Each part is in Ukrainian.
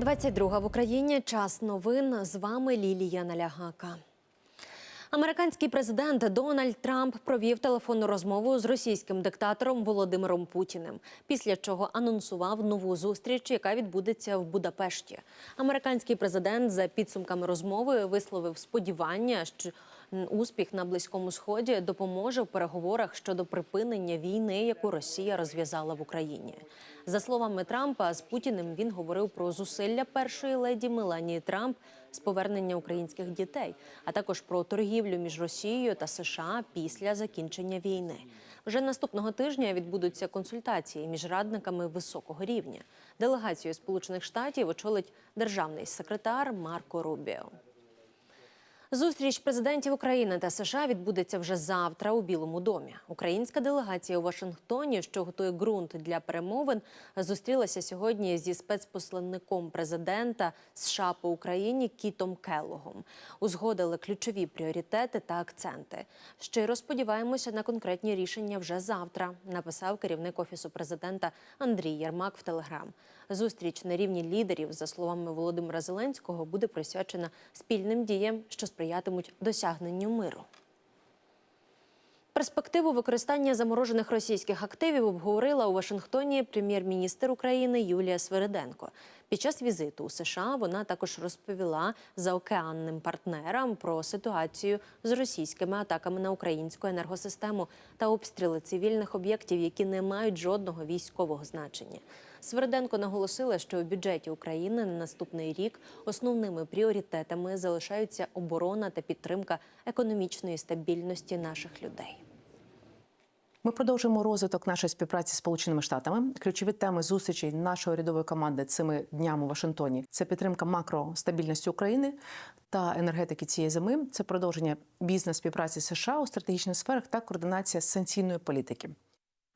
22 в Україні. Час новин. З вами Лілія Налягака. Американський президент Дональд Трамп провів телефонну розмову з російським диктатором Володимиром Путіним, після чого анонсував нову зустріч, яка відбудеться в Будапешті. Американський президент за підсумками розмови висловив сподівання, що успіх на близькому сході допоможе в переговорах щодо припинення війни, яку Росія розв'язала в Україні. За словами Трампа, з Путіним він говорив про зусилля першої леді Меланії Трамп з повернення українських дітей, а також про торгівлю між Росією та США після закінчення війни. Вже наступного тижня відбудуться консультації між радниками високого рівня. Делегацію Сполучених Штатів очолить державний секретар Марко Рубіо. Зустріч президентів України та США відбудеться вже завтра у Білому домі. Українська делегація у Вашингтоні, що готує ґрунт для перемовин, зустрілася сьогодні зі спецпосланником президента США по Україні Кітом Келлогом. Узгодили ключові пріоритети та акценти. Щиро сподіваємося на конкретні рішення вже завтра. Написав керівник офісу президента Андрій Єрмак в Телеграм. Зустріч на рівні лідерів, за словами Володимира Зеленського, буде присвячена спільним діям, що сприятимуть досягненню миру. Перспективу використання заморожених російських активів обговорила у Вашингтоні прем'єр-міністр України Юлія Свириденко. Під час візиту у США вона також розповіла заокеанним партнерам про ситуацію з російськими атаками на українську енергосистему та обстріли цивільних об'єктів, які не мають жодного військового значення. Сверденко наголосила, що у бюджеті України на наступний рік основними пріоритетами залишаються оборона та підтримка економічної стабільності наших людей. Ми продовжуємо розвиток нашої співпраці з Сполученими Штатами. Ключові теми зустрічей нашої урядової команди цими днями у Вашингтоні це підтримка макростабільності України та енергетики цієї зими. Це продовження бізнес співпраці США у стратегічних сферах та координація санкційної політики.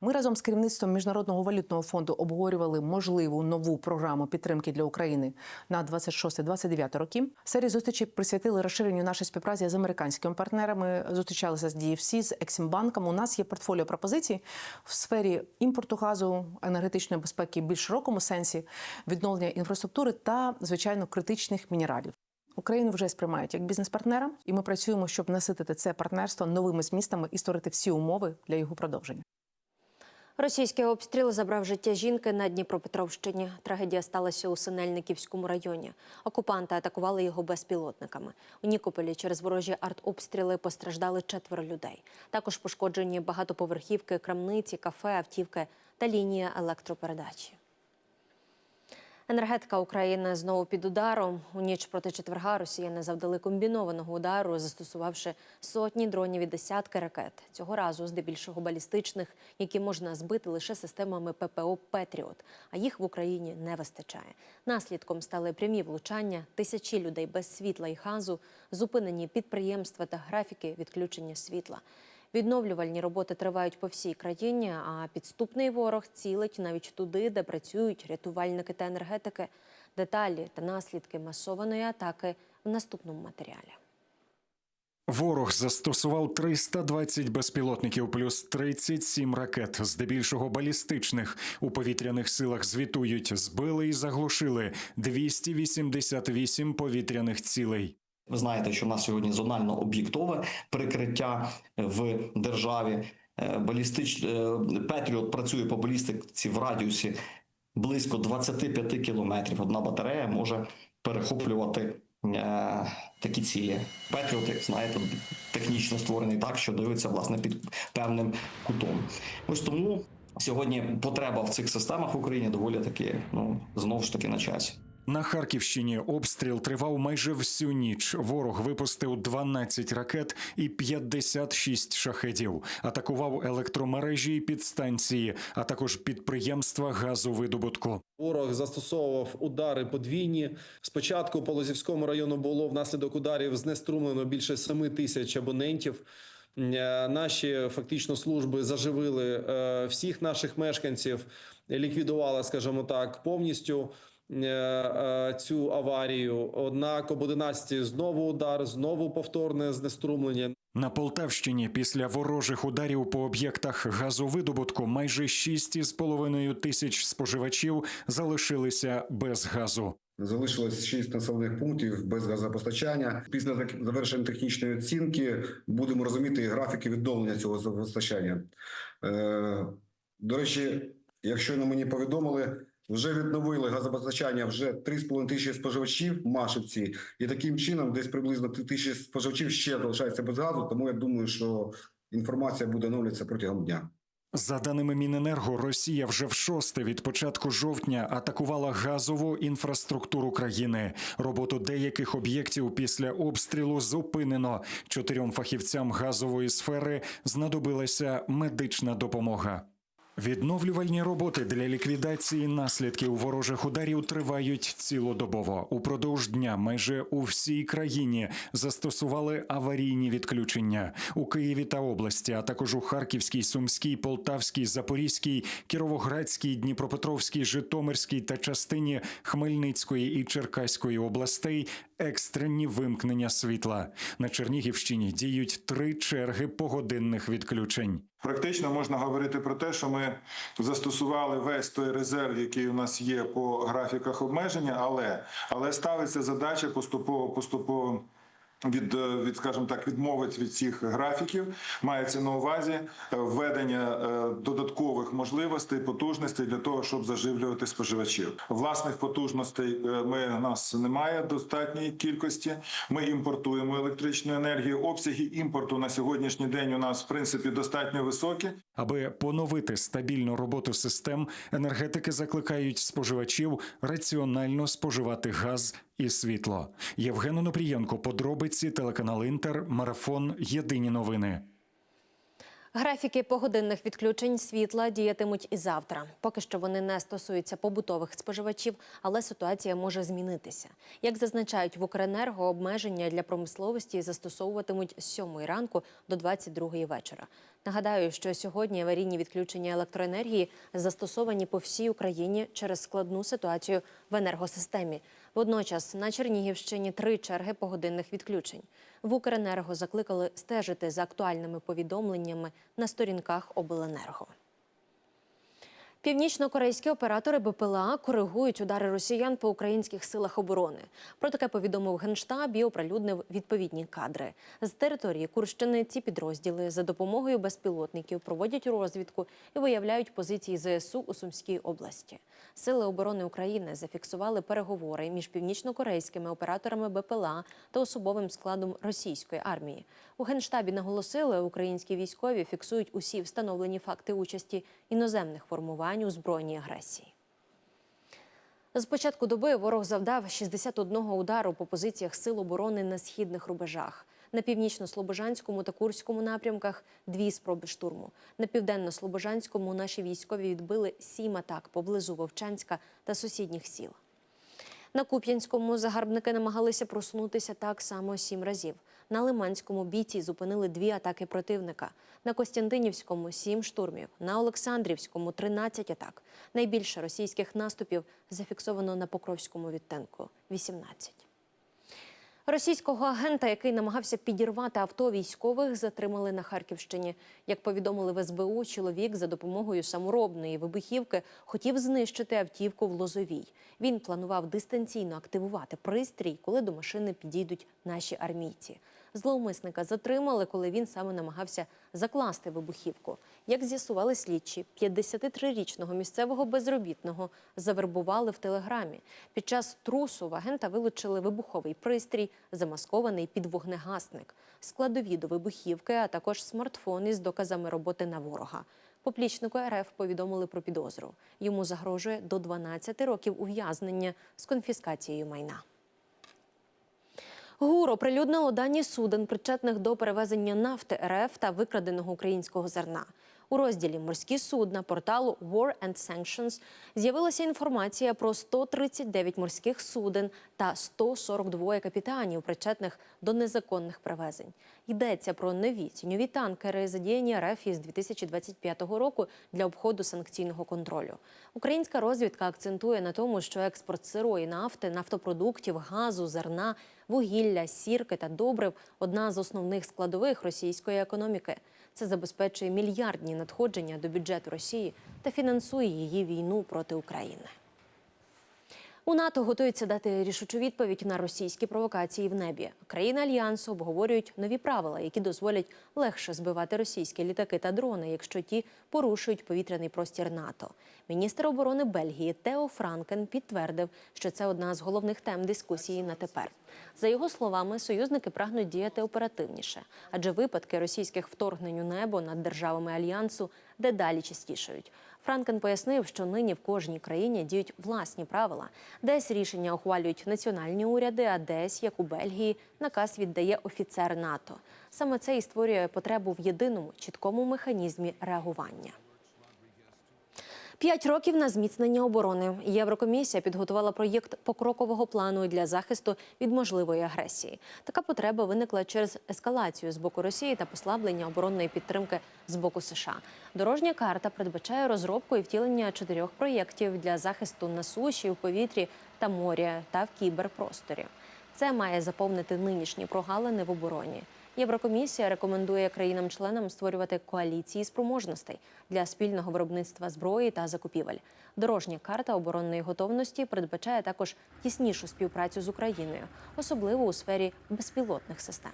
Ми разом з керівництвом міжнародного валютного фонду обговорювали можливу нову програму підтримки для України на 26-29 роки. Серії зустрічей присвятили розширенню нашої співпраці з американськими партнерами. Зустрічалися з DFC, з Ексімбанком. У нас є портфоліо пропозицій в сфері імпорту газу, енергетичної безпеки більш широкому сенсі, відновлення інфраструктури та звичайно критичних мінералів. Україну вже сприймають як бізнес-партнера, і ми працюємо, щоб наситити це партнерство новими змістами і створити всі умови для його продовження. Російський обстріл забрав життя жінки на Дніпропетровщині. Трагедія сталася у Синельниківському районі. Окупанти атакували його безпілотниками. У Нікополі через ворожі артобстріли постраждали четверо людей. Також пошкоджені багатоповерхівки, крамниці, кафе, автівки та лінія електропередачі. Енергетика України знову під ударом. У ніч проти четверга росіяни завдали комбінованого удару, застосувавши сотні дронів і десятки ракет. Цього разу здебільшого балістичних, які можна збити лише системами ППО Петріот. А їх в Україні не вистачає. Наслідком стали прямі влучання, тисячі людей без світла і газу, зупинені підприємства та графіки відключення світла. Відновлювальні роботи тривають по всій країні, а підступний ворог цілить навіть туди, де працюють рятувальники та енергетики. Деталі та наслідки масованої атаки в наступному матеріалі. Ворог застосував 320 безпілотників плюс 37 ракет, здебільшого балістичних. У повітряних силах звітують, збили і заглушили 288 повітряних цілей. Ви знаєте, що в нас сьогодні зонально об'єктове прикриття в державі. Е, Балістич е, Петріот працює по балістиці в радіусі близько 25 кілометрів. Одна батарея може перехоплювати е, такі цілі. Петріот, як знаєте, технічно створений так, що дивиться власне під певним кутом. Ось тому сьогодні потреба в цих системах в Україні доволі таки ну знову ж таки на часі. На Харківщині обстріл тривав майже всю ніч. Ворог випустив 12 ракет і 56 шахедів. Атакував електромережі і підстанції, а також підприємства газовидобутку. Ворог застосовував удари подвійні. Спочатку по Лозівському району було внаслідок ударів знеструмлено більше 7 тисяч абонентів. Е, Наші фактично служби заживили е, всіх наших мешканців, ліквідували, скажімо так, повністю цю аварію. Однак об 11 знову удар, знову повторне знеструмлення. На Полтавщині після ворожих ударів по об'єктах газовидобутку майже 6,5 тисяч споживачів залишилися без газу. Залишилось шість населених пунктів без газопостачання. Після завершення технічної оцінки будемо розуміти графіки відновлення цього газопостачання. Е, До речі, якщо на мені повідомили, вже відновили газопостачання вже 3,5 тисячі споживачів в і таким чином десь приблизно 3 тисячі споживачів ще залишається без газу. Тому я думаю, що інформація буде оновлюватися протягом дня. За даними Міненерго, Росія вже в шосте від початку жовтня атакувала газову інфраструктуру країни. Роботу деяких об'єктів після обстрілу зупинено. Чотирьом фахівцям газової сфери знадобилася медична допомога. Відновлювальні роботи для ліквідації наслідків ворожих ударів тривають цілодобово. Упродовж дня майже у всій країні застосували аварійні відключення у Києві та області, а також у Харківській, Сумській, Полтавській, Запорізькій, Кіровоградській, Дніпропетровській, Житомирській та частині Хмельницької і Черкаської областей. Екстрені вимкнення світла на Чернігівщині діють три черги погодинних відключень. Практично можна говорити про те, що ми застосували весь той резерв, який у нас є по графіках обмеження, але, але ставиться задача поступово поступово. Від, е, від, скажімо так, відмовить від цих графіків мається на увазі е, введення е, додаткових можливостей, потужностей для того, щоб заживлювати споживачів. Власних потужностей ми у нас немає достатньої кількості. Ми імпортуємо електричну енергію. Обсяги імпорту на сьогоднішній день у нас в принципі достатньо високі. Аби поновити стабільну роботу систем, енергетики закликають споживачів раціонально споживати газ і світло. Євген Онопрієнко, подробиці, телеканал Інтер, марафон. Єдині новини. Графіки погодинних відключень світла діятимуть і завтра. Поки що вони не стосуються побутових споживачів, але ситуація може змінитися. Як зазначають в Укренерго, обмеження для промисловості застосовуватимуть з 7 ранку до 22 вечора. Нагадаю, що сьогодні аварійні відключення електроенергії застосовані по всій Україні через складну ситуацію в енергосистемі. Водночас на Чернігівщині три черги погодинних відключень. В Укренерго закликали стежити за актуальними повідомленнями на сторінках обленерго. Північно-корейські оператори БПЛА коригують удари росіян по українських силах оборони. Про таке повідомив генштаб і оприлюднив відповідні кадри. З території Курщини ці підрозділи за допомогою безпілотників проводять розвідку і виявляють позиції ЗСУ у Сумській області. Сили оборони України зафіксували переговори між північно-корейськими операторами БПЛА та особовим складом російської армії. У генштабі наголосили, українські військові фіксують усі встановлені факти участі іноземних формувань у збройній агресії. З початку доби ворог завдав 61 удару по позиціях сил оборони на східних рубежах. На північно-слобожанському та курському напрямках дві спроби штурму. На південно-слобожанському наші військові відбили сім атак поблизу Вовчанська та сусідніх сіл. На Куп'янському загарбники намагалися просунутися так само сім разів. На Лиманському бійці зупинили дві атаки противника. На Костянтинівському сім штурмів. На Олександрівському 13 атак. Найбільше російських наступів зафіксовано на Покровському відтинку 18. Російського агента, який намагався підірвати авто військових, затримали на Харківщині. Як повідомили в СБУ, чоловік за допомогою саморобної вибухівки хотів знищити автівку в Лозовій. Він планував дистанційно активувати пристрій, коли до машини підійдуть наші армійці. Зловмисника затримали, коли він саме намагався закласти вибухівку. Як з'ясували слідчі, 53-річного місцевого безробітного завербували в телеграмі. Під час трусу в агента вилучили вибуховий пристрій, замаскований під вогнегасник, складові до вибухівки, а також смартфон із доказами роботи на ворога. Поплічнику РФ повідомили про підозру. Йому загрожує до 12 років ув'язнення з конфіскацією майна. ГУР оприлюднило дані суден, причетних до перевезення нафти РФ та викраденого українського зерна. У розділі Морські судна порталу War and Sanctions з'явилася інформація про 139 морських суден та 142 капітанів, причетних до незаконних перевезень. Йдеться про нові тіньові танкери, задіяні РФ із 2025 року для обходу санкційного контролю. Українська розвідка акцентує на тому, що експорт сирої нафти, нафтопродуктів, газу, зерна, вугілля, сірки та добрив одна з основних складових російської економіки. Це забезпечує мільярдні надходження до бюджету Росії та фінансує її війну проти України. У НАТО готуються дати рішучу відповідь на російські провокації в небі. Країни альянсу обговорюють нові правила, які дозволять легше збивати російські літаки та дрони, якщо ті порушують повітряний простір НАТО. Міністр оборони Бельгії Тео Франкен підтвердив, що це одна з головних тем дискусії на тепер. За його словами, союзники прагнуть діяти оперативніше, адже випадки російських вторгнень у небо над державами альянсу дедалі частішають. Франкен пояснив, що нині в кожній країні діють власні правила. Десь рішення ухвалюють національні уряди, а десь, як у Бельгії, наказ віддає офіцер НАТО. Саме це і створює потребу в єдиному чіткому механізмі реагування. П'ять років на зміцнення оборони. Єврокомісія підготувала проєкт покрокового плану для захисту від можливої агресії. Така потреба виникла через ескалацію з боку Росії та послаблення оборонної підтримки з боку США. Дорожня карта передбачає розробку і втілення чотирьох проєктів для захисту на суші, у повітрі та морі та в кіберпросторі. Це має заповнити нинішні прогалини в обороні. Єврокомісія рекомендує країнам-членам створювати коаліції спроможностей для спільного виробництва зброї та закупівель. Дорожня карта оборонної готовності передбачає також тіснішу співпрацю з Україною, особливо у сфері безпілотних систем.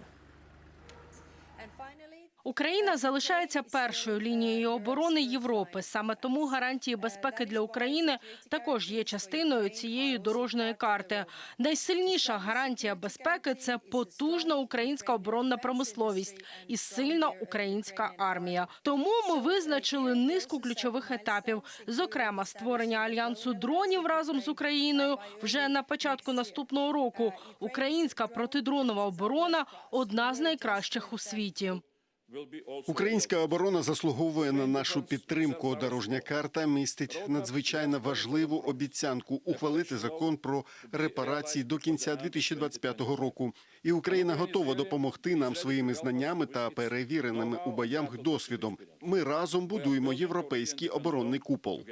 Україна залишається першою лінією оборони Європи. Саме тому гарантії безпеки для України також є частиною цієї дорожньої карти. Найсильніша гарантія безпеки це потужна українська оборонна промисловість і сильна українська армія. Тому ми визначили низку ключових етапів, зокрема створення альянсу дронів разом з Україною вже на початку наступного року. Українська протидронова оборона одна з найкращих у світі. Українська оборона заслуговує на нашу підтримку. Дорожня карта містить надзвичайно важливу обіцянку ухвалити закон про репарації до кінця 2025 року. І Україна готова допомогти нам своїми знаннями та перевіреними у боях досвідом. Ми разом будуємо європейський оборонний купол.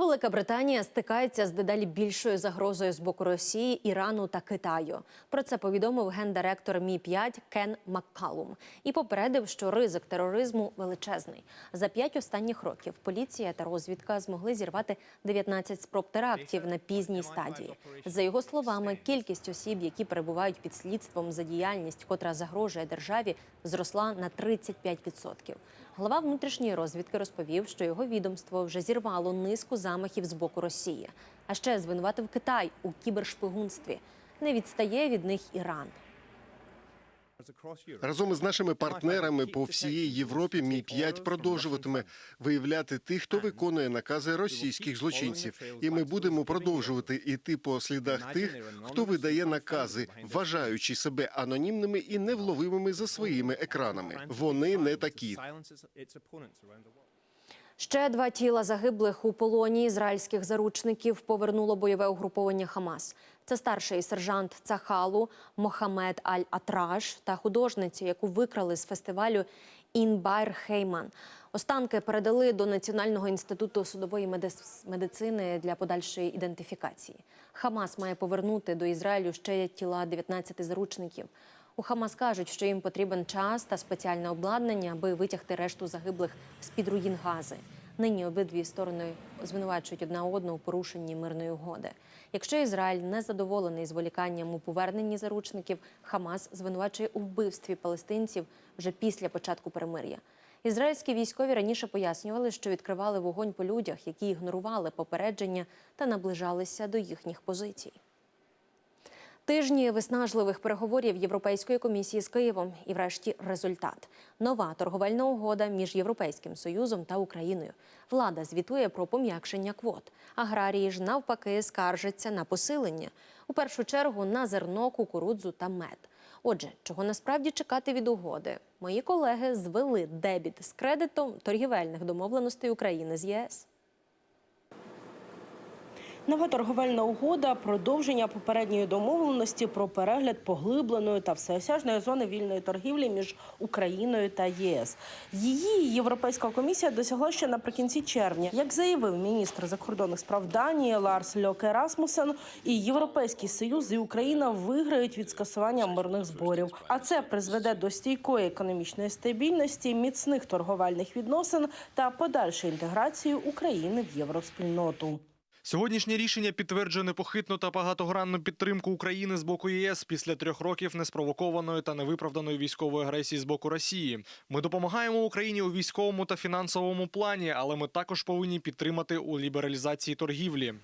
Велика Британія стикається з дедалі більшою загрозою з боку Росії, Ірану та Китаю. Про це повідомив гендиректор Мі 5 Кен Маккалум і попередив, що ризик тероризму величезний. За п'ять останніх років поліція та розвідка змогли зірвати 19 спроб терактів на пізній стадії. За його словами, кількість осіб, які перебувають під слідством за діяльність, котра загрожує державі, зросла на 35%. Глава внутрішньої розвідки розповів, що його відомство вже зірвало низку замахів з боку Росії, а ще звинуватив Китай у кібершпигунстві. Не відстає від них Іран. Разом із нашими партнерами по всій Європі. Мі 5 продовжуватиме виявляти тих, хто виконує накази російських злочинців, і ми будемо продовжувати іти по слідах тих, хто видає накази, вважаючи себе анонімними і невловимими за своїми екранами. Вони не такі. Ще два тіла загиблих у полоні ізраїльських заручників повернуло бойове угруповання Хамас. Це старший сержант Цахалу Мохамед Аль-Атраш та художниця, яку викрали з фестивалю Інбайр Хейман. Останки передали до Національного інституту судової медицини для подальшої ідентифікації. Хамас має повернути до Ізраїлю ще тіла 19 заручників. У Хамас кажуть, що їм потрібен час та спеціальне обладнання, аби витягти решту загиблих з-під руїн Гази. Нині обидві сторони звинувачують одна одну у порушенні мирної угоди. Якщо Ізраїль не задоволений зволіканням у поверненні заручників, Хамас звинувачує у вбивстві палестинців вже після початку перемир'я. Ізраїльські військові раніше пояснювали, що відкривали вогонь по людях, які ігнорували попередження та наближалися до їхніх позицій. Тижні виснажливих переговорів Європейської комісії з Києвом і, врешті, результат нова торговельна угода між Європейським Союзом та Україною. Влада звітує про пом'якшення квот. Аграрії ж навпаки скаржаться на посилення. У першу чергу на зерно, кукурудзу та мед. Отже, чого насправді чекати від угоди? Мої колеги звели дебіт з кредитом торгівельних домовленостей України з ЄС. Нова торговельна угода продовження попередньої домовленості про перегляд поглибленої та всеосяжної зони вільної торгівлі між Україною та ЄС. Її Європейська комісія досягла ще наприкінці червня. Як заявив міністр закордонних справ Данії Ларс Льоке Расмусен, і Європейський Союз і Україна виграють від скасування мирних зборів. А це призведе до стійкої економічної стабільності, міцних торговельних відносин та подальшої інтеграції України в євроспільноту. Сьогоднішнє рішення підтверджує непохитну та багатогранну підтримку України з боку ЄС після трьох років неспровокованої та невиправданої військової агресії з боку Росії. Ми допомагаємо Україні у військовому та фінансовому плані, але ми також повинні підтримати у лібералізації торгівлі.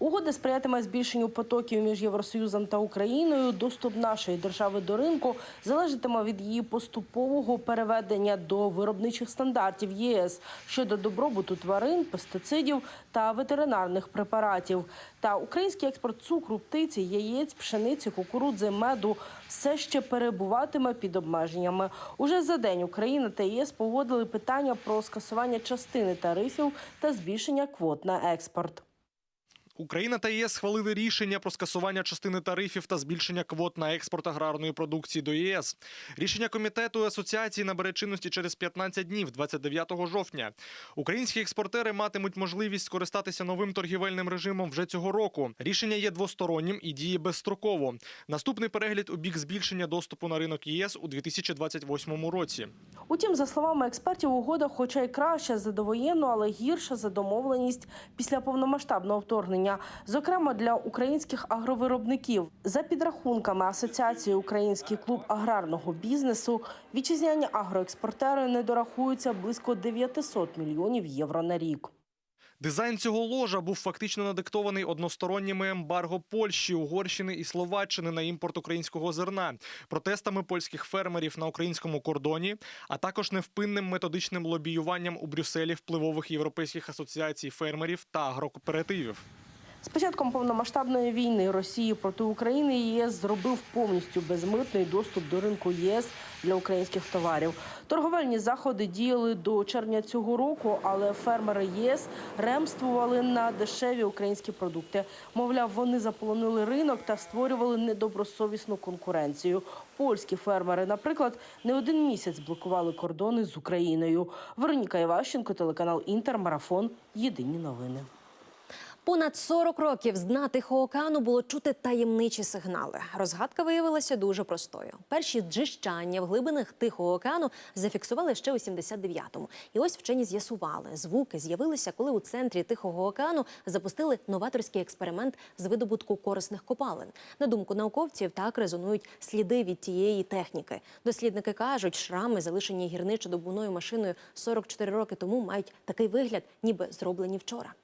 Угода сприятиме збільшенню потоків між Євросоюзом та Україною. Доступ нашої держави до ринку залежатиме від її поступового переведення до виробничих стандартів ЄС щодо добробуту тварин, пестицидів та ветеринарних препаратів. Та український експорт цукру, птиці, яєць, пшениці, кукурудзи, меду все ще перебуватиме під обмеженнями. Уже за день Україна та ЄС погодили питання про скасування частини тарифів та збільшення квот на експорт. Україна та ЄС схвалили рішення про скасування частини тарифів та збільшення квот на експорт аграрної продукції до ЄС. Рішення комітету асоціації набере чинності через 15 днів, 29 жовтня. Українські експортери матимуть можливість скористатися новим торгівельним режимом вже цього року. Рішення є двостороннім і діє безстроково. Наступний перегляд у бік збільшення доступу на ринок ЄС у 2028 році. Утім, за словами експертів, угода, хоча й краща за довоєнну, але гірша за домовленість після повномасштабного вторгнення, зокрема для українських агровиробників. За підрахунками Асоціації Український клуб аграрного бізнесу, вітчизняні агроекспортери не дорахуються близько 900 мільйонів євро на рік. Дизайн цього ложа був фактично надиктований односторонніми ембарго Польщі, Угорщини і Словаччини на імпорт українського зерна, протестами польських фермерів на українському кордоні, а також невпинним методичним лобіюванням у Брюсселі впливових європейських асоціацій фермерів та агрокооперативів. З початком повномасштабної війни Росії проти України ЄС зробив повністю безмитний доступ до ринку ЄС для українських товарів. Торговельні заходи діяли до червня цього року, але фермери єС ремствували на дешеві українські продукти. Мовляв, вони заполонили ринок та створювали недобросовісну конкуренцію. Польські фермери, наприклад, не один місяць блокували кордони з Україною. Вероніка Іващенко, телеканал Інтер, марафон. Єдині новини. Понад 40 років з дна Тихого океану було чути таємничі сигнали. Розгадка виявилася дуже простою. Перші джищання в глибинах Тихого океану зафіксували ще у 79-му. І ось вчені з'ясували, звуки з'явилися, коли у центрі Тихого океану запустили новаторський експеримент з видобутку корисних копалин. На думку науковців, так резонують сліди від тієї техніки. Дослідники кажуть, шрами, залишені гірничо-добувною машиною 44 роки тому, мають такий вигляд, ніби зроблені вчора.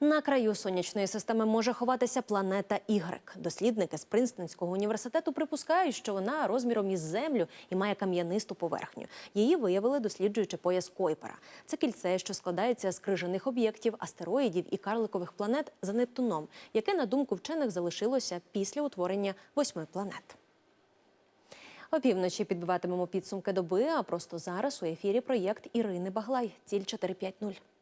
На краю сонячної системи може ховатися планета Ігрек. Дослідники з Принстонського університету припускають, що вона розміром із землю і має кам'янисту поверхню. Її виявили, досліджуючи пояс Койпера. Це кільце, що складається з крижаних об'єктів, астероїдів і карликових планет за Нептуном, яке, на думку вчених, залишилося після утворення восьми планет. Опівночі підбиватимемо підсумки доби. А просто зараз у ефірі проєкт Ірини Баглай. Ціль 450.